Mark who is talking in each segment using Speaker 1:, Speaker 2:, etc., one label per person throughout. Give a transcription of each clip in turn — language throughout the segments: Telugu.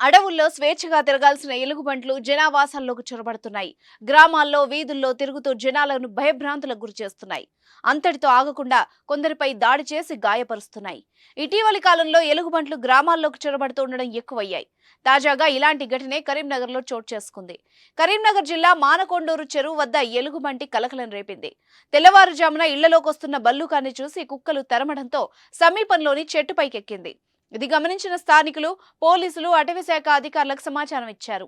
Speaker 1: అడవుల్లో స్వేచ్ఛగా తిరగాల్సిన ఎలుగుబంట్లు జనావాసాల్లోకి చొరబడుతున్నాయి. గ్రామాల్లో వీధుల్లో తిరుగుతూ జనాలను భయభ్రాంతులకు గురి చేస్తున్నాయి. అంతటితో ఆగకుండా కొందరిపై దాడి చేసి గాయపరుస్తున్నాయి. ఇటీవలి కాలంలో ఎలుగుబంట్లు గ్రామాల్లోకి చొరబడుతూ ఉండడం ఎక్కువయ్యాయి. తాజాగా ఇలాంటి ఘటనే కరీంనగర్లో చోటు చేసుకుంది. కరీంనగర్ జిల్లా మానకొండూరు చెరువు వద్ద ఎలుగుబంటి కలకలం రేపింది. తెల్లవారుజామున ఇళ్ళలోకొస్తున్న బల్లుకాన్ని చూసి కుక్కలు తరమడంతో సమీపంలోని చెట్టుపైకెక్కింది ఇది గమనించిన స్థానికులు పోలీసులు అటవీ శాఖ అధికారులకు సమాచారం ఇచ్చారు.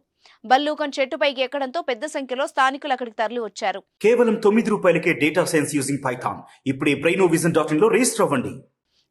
Speaker 1: బల్లూకం చెట్టుపైకి ఎక్కడంతో పెద్ద సంఖ్యలో స్థానికులు అక్కడికి తరలి వచ్చారు.
Speaker 2: కేవలం తొమ్మిది రూపాయలకే డేటా సైన్స్ యూజింగ్ పైథాన్ ఇప్పుడే బ్రెయినో విజన్ డాట్ ఇన్లో రిజిస్టర్ అవ్వండి.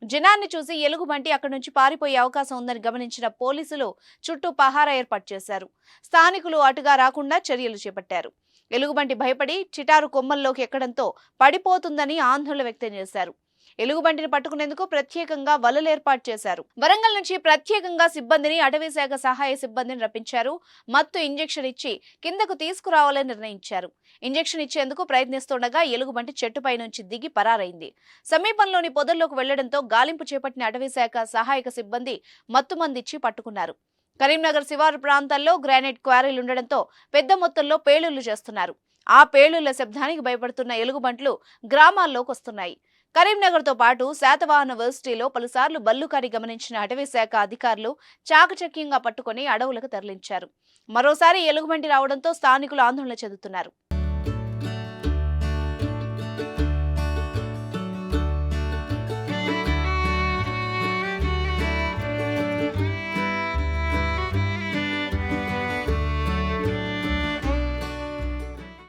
Speaker 1: జనాన్ని చూసి ఎలుగుబంటి అక్కడి నుంచి పారిపోయే అవకాశం ఉందని గమనించిన పోలీసులు చుట్టూ పహారా ఏర్పాటు చేశారు. స్థానికులు అటుగా రాకుండా చర్యలు చేపట్టారు. ఎలుగుబంటి భయపడి చిటారు కొమ్మల్లోకి ఎక్కడంతో పడిపోతుందని ఆందోళన వ్యక్తం చేశారు. ఎలుగుబంటిని పట్టుకునేందుకు ప్రత్యేకంగా వలలు ఏర్పాటు చేశారు. వరంగల్ నుంచి ప్రత్యేకంగా సిబ్బందిని అటవీ శాఖ సహాయ సిబ్బందిని రప్పించారు. మత్తు ఇంజెక్షన్ ఇచ్చి కిందకు తీసుకురావాలని నిర్ణయించారు. ఇంజెక్షన్ ఇచ్చేందుకు ప్రయత్నిస్తుండగా ఎలుగుబంటి చెట్టుపై నుంచి దిగి పరారైంది. సమీపంలోని పొదల్లోకి వెళ్ళడంతో గాలింపు చేపట్టిన అటవీ శాఖ సహాయక సిబ్బంది మత్తుమందిచ్చి పట్టుకున్నారు. కరీంనగర్ శివారు ప్రాంతాల్లో గ్రానైట్ క్వారీలు ఉండడంతో పెద్ద మొత్తంలో పేలుళ్ళు చేస్తున్నారు. ఆ పేలుళ్ళ శబ్దానికి భయపడుతున్న ఎలుగుబంట్లు గ్రామాల్లోకి వస్తున్నాయి. కరీంనగర్తో పాటు శాతవాహన వర్సిటీలో పలుసార్లు బల్లుకారి గమనించిన అటవీ శాఖ అధికారులు చాకచక్యంగా పట్టుకొని అడవులకు తరలించారు. మరోసారి ఎలుగుబంటి రావడంతో స్థానికులు ఆందోళన చెందుతున్నారు.